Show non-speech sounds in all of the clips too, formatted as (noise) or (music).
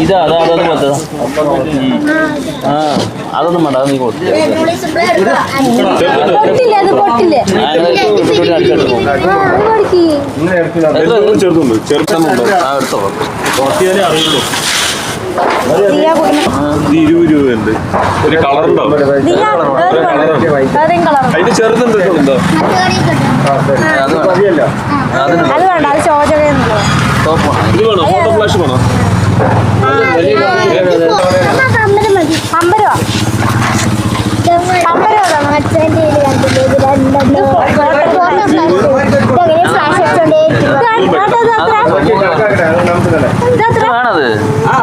ഇതാ അതാ അതൊന്നും പറ്റതാ ആ അതൊന്നും വേണ്ട അത് നീ കൊടുത്തു ചെറുതുണ്ട് ആ. ചെറുതുണ്ട് ചെറുതുണ്ട് എടുത്തോളൂ. ദിയ. ഇത് ഇരുപത് രൂപയുണ്ട്. ഒരു കളറുണ്ടോ? ദിയ. വേറെയും കളർ. അതിന്റെ ചെറുതുണ്ട് ഉണ്ടോ അത് വേണ്ട അത് വേണ്ട അത് വേണം ഇത് വേണോ? ഫോട്ടോ ഫ്ലാഷ് വേണോ? അമ്പത് രൂപ. അമ്പത് രൂപ. അടിച്ചോണ്ടേ എത്ര ഇത് വാങ്ങിക്കും. ആ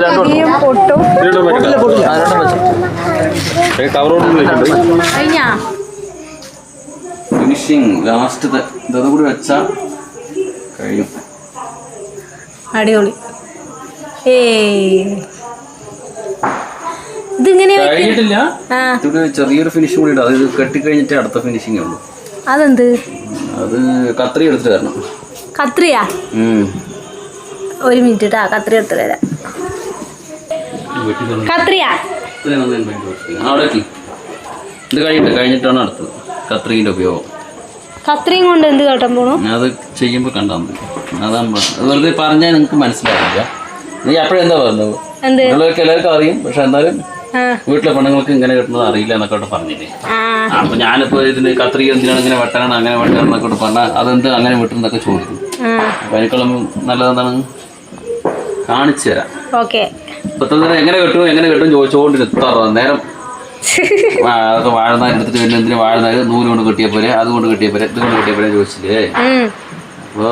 രണ്ടു ഇത് പൊട്ടും. ഫിനിഷിങ് ലാസ്റ്റ് ഇതും കൂടി വെച്ചാ കഴിയും. അടിപൊളി. ഏ ഇതിങ്ങനെ കഴിഞ്ഞിട്ടില്ല. ആ. ഇവിടെ ചെറിയൊരു ഫിനിഷിംഗ് കൂടി അത് കെട്ടിക്കഴിഞ്ഞിട്ടേ അടുത്ത ഫിനിഷിംഗ് ഉള്ളൂ. അതെന്ത്? അത് കത്രി എടുത്തിട്ട് തരണം കത്രിയാ. ഒരു മിനിറ്റ് കേട്ടോ കത്രി എടുത്ത് കത്രിയാ? വരും. ഇത് കഴിഞ്ഞിട്ട് കഴിഞ്ഞിട്ടാണ് അടുത്തത്. കത്രീന്റെ ഉപയോഗം. കത്രിയും കൊണ്ട് എന്ത് കേട്ടാൻ പോണു? അത് ചെയ്യുമ്പോൾ കണ്ടാൽ മതി. അതാണ് വെറുതെ പറഞ്ഞാൽ നിങ്ങൾക്ക് മനസ്സിലാവില്ല. നീ അപ്പോഴെന്താ പറഞ്ഞത്? എന്ത്? നിങ്ങളൊക്കെ എല്ലാവർക്കും അറിയും. പക്ഷെ എന്നാലും വീട്ടിലെ പെണ്ണുങ്ങൾക്ക് ഇങ്ങനെ കിട്ടുന്നത് അറിയില്ല എന്നൊക്കെ പറഞ്ഞില്ലേ? അപ്പൊ ഞാനിപ്പോ ഇതിന് കത്രി എന്തിനാണ് ഇങ്ങനെ വെട്ടണം അങ്ങനെ വെട്ടണം എന്നൊക്കെ പറഞ്ഞ അതെന്ത് അങ്ങനെ വെട്ടുന്നതൊക്കെ ചോദിക്കും. അപ്പൊ അതിനേക്കാളും നല്ലതെന്താണ്? കാണിച്ചു തരാം. ഓക്കെ. ഇപ്പത്തന്നെ എങ്ങനെ കെട്ടും എങ്ങനെ കെട്ടും ചോദിച്ചുകൊണ്ട് എത്താറോ നേരം. (laughs) ആ, അതൊക്കെ വാഴനാര് എടുത്തിട്ട് പിന്നെ എന്തിനു വാഴനാർ നൂൽ കൊണ്ട് കെട്ടിയ പോലെ അതുകൊണ്ട് കെട്ടിയ പോലെ ഇതുകൊണ്ട് കിട്ടിയ പോലെ ചോദിച്ചില്ലേ? അപ്പോൾ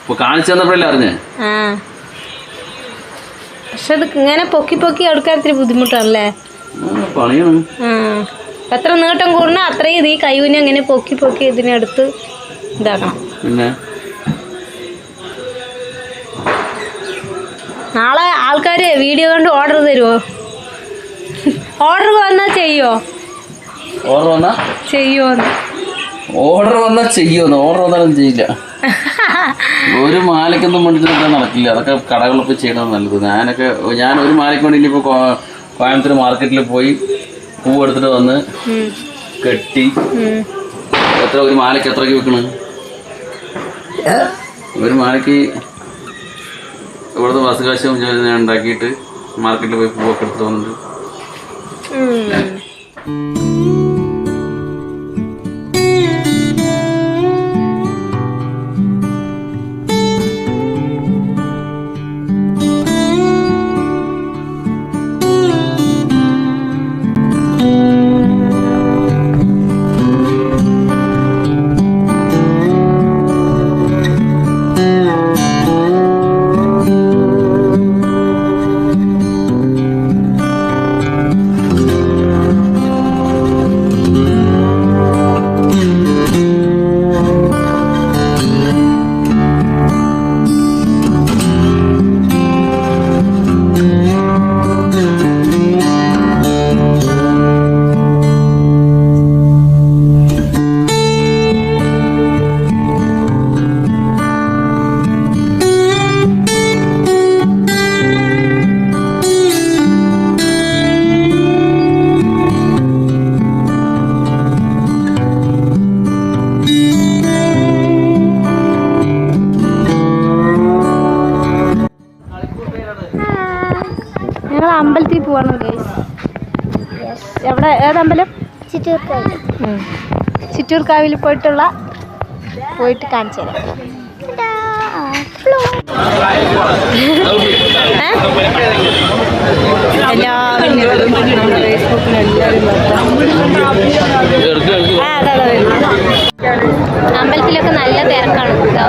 ഇപ്പൊ കാണിച്ചു തന്നപ്പോഴല്ലേ അറിഞ്ഞേ? പക്ഷെ അത് ഇങ്ങനെ പൊക്കി പൊക്കി എടുക്കാൻ ഇത്തിരി ബുദ്ധിമുട്ടാണല്ലേ? എത്ര നീട്ടം കൂടുന്ന അത്രയും ഇത് ഈ കൈവിനെ അങ്ങനെ പൊക്കി പൊക്കി ഇതിനെടുത്ത് ഇതാക്കണം. നാളെ ആൾക്കാർ വീഡിയോ കണ്ട് ഓർഡർ തരുമോ ഓർഡർ വന്നാ ചെയ്യോ? ഓർഡർ വന്നാ? ചെയ്യോ ഓർഡർ വന്നാ ചെയ്യോന്ന്. ഓർഡർ വന്നാലും ചെയ്യില്ല. (laughs) ഒരു മാലയ്ക്കൊന്നും വേണ്ടിയിട്ട് നടക്കില്ല. അതൊക്കെ കടകളൊക്കെ ചെയ്യണം നല്ലത്. ഞാനൊക്കെ ഞാൻ ഒരു മാലയ്ക്ക് വേണ്ടി ഇപ്പോൾ കോയമ്പത്തൂർ മാർക്കറ്റിൽ പോയി പൂ എടുത്തിട്ട് വന്ന് കെട്ടി എത്ര ഒരു മാലയ്ക്ക് എത്രയ്ക്ക് വിൽക്കണ് ഒരു മാലയ്ക്ക് ഇവിടുത്തെ ബസ് ഞാൻ ഉണ്ടാക്കിയിട്ട് മാർക്കറ്റിൽ പോയി പൂവൊക്കെ എടുത്ത് വന്നിട്ട്. എവിടെ ഏതമ്പലം? ചിറ്റൂർക്കാവ് ചിറ്റൂർക്കാവിൽ പോയിട്ടുള്ള പോയിട്ട് കാണിച്ചു തരാം? എല്ലാവരും. ആ, അതാ, അതാ. അമ്പലത്തിലൊക്കെ നല്ല തിരക്കാണ്. കേട്ടോ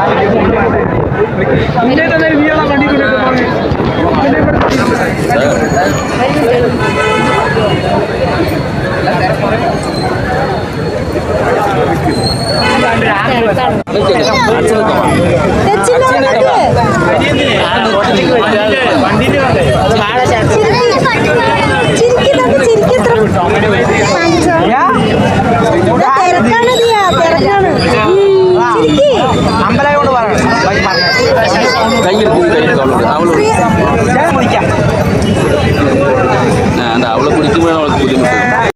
അമ്പലം പറയണം കയ്യെടുക്കും കയ്യെടുക്കും അവളോട് അവളോട് ആ, എന്താ അവള് കുടിക്കുമ്പോഴാണ് അവൾക്ക് ബുദ്ധിമുട്ട്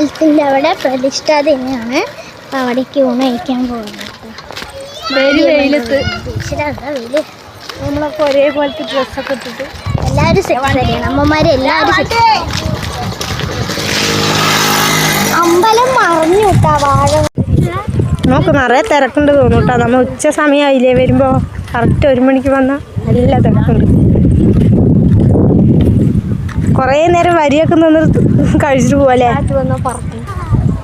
അമ്പലത്തിന്റെ അവിടെ പ്രതിഷ്ഠ തന്നെയാണ് അപ്പോൾ അവിടേക്ക് ഊണ് കഴിക്കാൻ പോകുന്നത്. വെയിലത്ത്. വെയിൽ. നമ്മളൊക്കെ ഒരേപോലത്തെ ഡ്രസ്സൊക്കെ ഇട്ടിട്ട്. എല്ലാവരും സെറ്റ് തന്നെയാണ്. അമ്മമാര് എല്ലാവരും അമ്പലം മറഞ്ഞു കിട്ടാ വാഴ. നമുക്ക് നിറയെ തിരക്കുണ്ട് തോന്നൂട്ടാ നമ്മൾ ഉച്ച സമയം ആയില്ലേ വരുമ്പോൾ കറക്റ്റ് ഒരു മണിക്ക് വന്നാൽ നല്ല തിരക്കുണ്ട്. കുറേ നേരം വരിയൊക്കെ നിന്ന് കഴിച്ചിട്ട് പറ.